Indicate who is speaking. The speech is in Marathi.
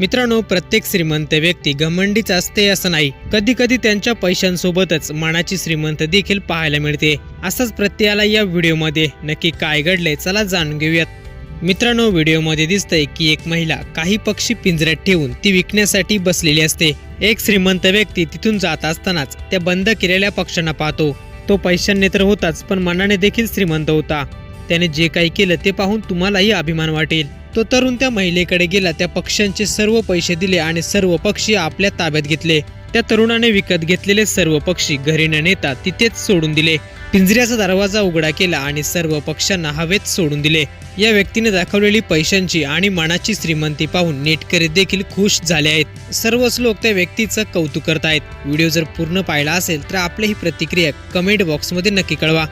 Speaker 1: मित्रांनो प्रत्येक श्रीमंत व्यक्ती घमंडीच असते असं नाही. कधी कधी त्यांच्या पैशांसोबतच मनाची श्रीमंत देखील पाहायला मिळते. असंच प्रत्येकाला या व्हिडिओमध्ये नक्की काय घडले चला जाणून घेऊयात. मित्रांनो व्हिडिओमध्ये दिसतंय की एक महिला काही पक्षी पिंजऱ्यात ठेवून ती विकण्यासाठी बसलेली असते. एक श्रीमंत व्यक्ती तिथून जात असतानाच त्या बंद केलेल्या पक्ष्यांना पाहतो. तो पैशांनी तर होताच पण मनाने देखील श्रीमंत होता. त्याने जे काही केलं ते पाहून तुम्हालाही अभिमान वाटेल. तो तरुण त्या महिलेकडे गेला. त्या पक्ष्यांचे सर्व पैसे दिले आणि सर्व पक्षी आपल्या ताब्यात घेतले. त्या तरुणाने विकत घेतलेले सर्व पक्षी घरी न नेता तिथेच सोडून दिले. पिंजऱ्याचा दरवाजा उघडा केला आणि सर्व पक्ष्यांना हवेत सोडून दिले. या व्यक्तीने दाखवलेली पैशांची आणि मनाची श्रीमंती पाहून नेटकरी देखील खुश झाले आहेत. सर्वच लोक त्या व्यक्तीचं कौतुक करतायत व्हिडिओ जर पूर्ण पाहिला असेल तर आपली ही प्रतिक्रिया कमेंट बॉक्समध्ये नक्की कळवा.